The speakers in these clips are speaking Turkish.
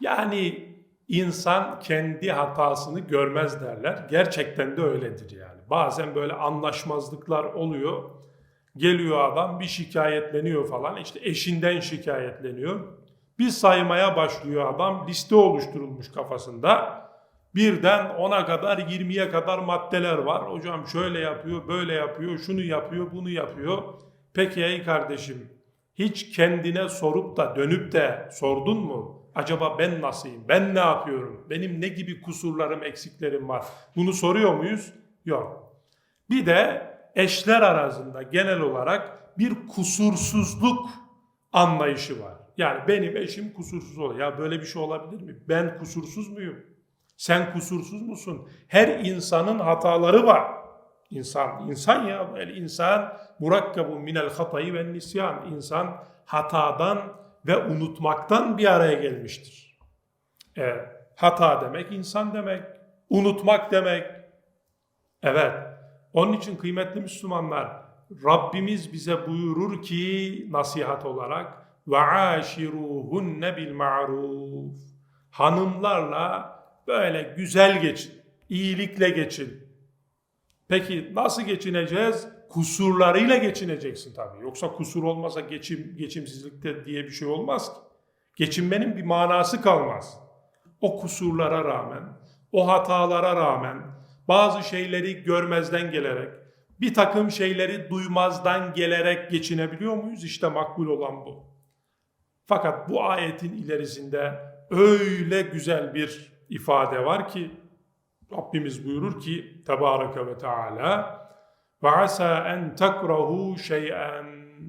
Yani insan kendi hatasını görmez derler. Gerçekten de öyledir yani. Bazen böyle anlaşmazlıklar oluyor. Geliyor adam bir şikayetleniyor falan. İşte eşinden şikayetleniyor. Bir saymaya başlıyor adam. Liste oluşturulmuş kafasında. Birden 10'a kadar 20'ye kadar maddeler var. Hocam şöyle yapıyor, böyle yapıyor, şunu yapıyor, bunu yapıyor. Peki ey kardeşim hiç kendine sorup da dönüp de sordun mu? Acaba ben nasılayım? Ben ne yapıyorum? Benim ne gibi kusurlarım, eksiklerim var? Bunu soruyor muyuz? Yok. Bir de eşler arasında genel olarak bir kusursuzluk anlayışı var. Yani benim eşim kusursuz oluyor. Ya böyle bir şey olabilir mi? Ben kusursuz muyum? Sen kusursuz musun? Her insanın hataları var. İnsan, insan ya el insan murakkabu minel hatayı ve nisyan. İnsan hatadan ve unutmaktan bir araya gelmiştir. E, hata demek insan demek, unutmak demek. Evet, onun için kıymetli Müslümanlar, Rabbimiz bize buyurur ki nasihat olarak ve aşiruhunne bil ma'ruf. Hanımlarla böyle güzel geçin, iyilikle geçin. Peki nasıl geçineceğiz? Kusurlarıyla geçineceksin tabii. Yoksa kusur olmasa geçim geçimsizlikte diye bir şey olmaz ki. Geçinmenin bir manası kalmaz. O kusurlara rağmen, o hatalara rağmen, bazı şeyleri görmezden gelerek, bir takım şeyleri duymazdan gelerek geçinebiliyor muyuz? İşte makbul olan bu. Fakat bu ayetin ilerisinde öyle güzel bir ifade var ki Rabbimiz buyurur ki Tebareke ve Teala ve asa en takrahu şey'en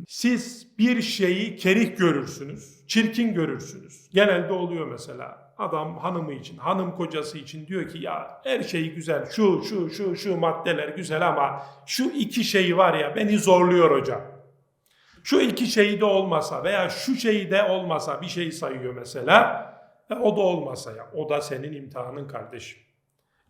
siz bir şeyi kerih görürsünüz, çirkin görürsünüz. Genelde oluyor mesela. Adam hanımı için, hanım kocası için diyor ki ya her şey güzel, şu şu şu şu maddeler güzel ama şu iki şey var ya beni zorluyor hocam. Şu iki şey de olmasa veya şu şey de olmasa bir şey sayıyor mesela. E, o da olmasa ya o da senin imtihanın kardeşim.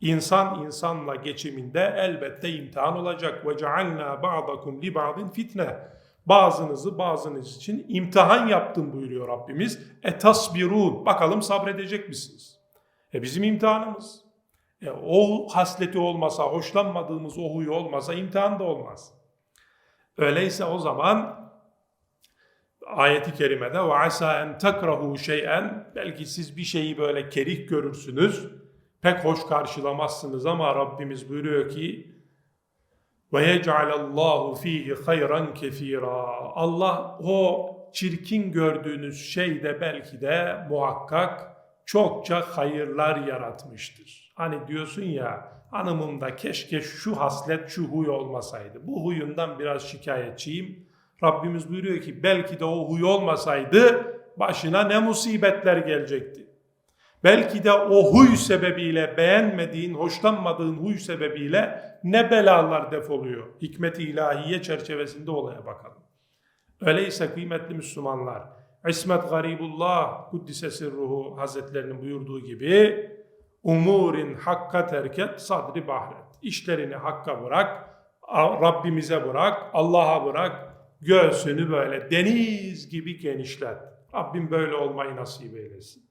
İnsan insanla geçiminde elbette imtihan olacak. Ve cealna ba'dakum li ba'din fitne. Bazınızı bazınız için imtihan yaptım buyuruyor Rabbimiz. E tasbirun. Bakalım sabredecek misiniz? E bizim imtihanımız. E o hasleti olmasa, hoşlanmadığımız o huyu olmasa imtihan da olmaz. Öyleyse o zaman ayeti kerimede ve asa en takrahu şey'en belki siz bir şeyi böyle kerih görürsünüz pek hoş karşılamazsınız ama Rabbimiz buyuruyor ki ve yec'alallahu fihi hayran kefira. Allah o çirkin gördüğünüz şeyde belki de muhakkak çokça hayırlar yaratmıştır. Hani diyorsun ya hanımımda keşke şu haslet şu huy olmasaydı. Bu huyundan biraz şikayetçiyim. Rabbimiz buyuruyor ki belki de o huy olmasaydı başına ne musibetler gelecekti. Belki de o huy sebebiyle beğenmediğin, hoşlanmadığın huy sebebiyle ne belalar defoluyor. Hikmet-i ilahiye çerçevesinde olaya bakalım. Öyleyse kıymetli Müslümanlar, İsmet Garibullah Kuddise Sirruhu Hazretlerinin buyurduğu gibi umurin hakka terket sadri bahret. İşlerini hakka bırak, Rabbimize bırak, Allah'a bırak, göğsünü böyle deniz gibi genişlet. Rabbim böyle olmayı nasip eylesin.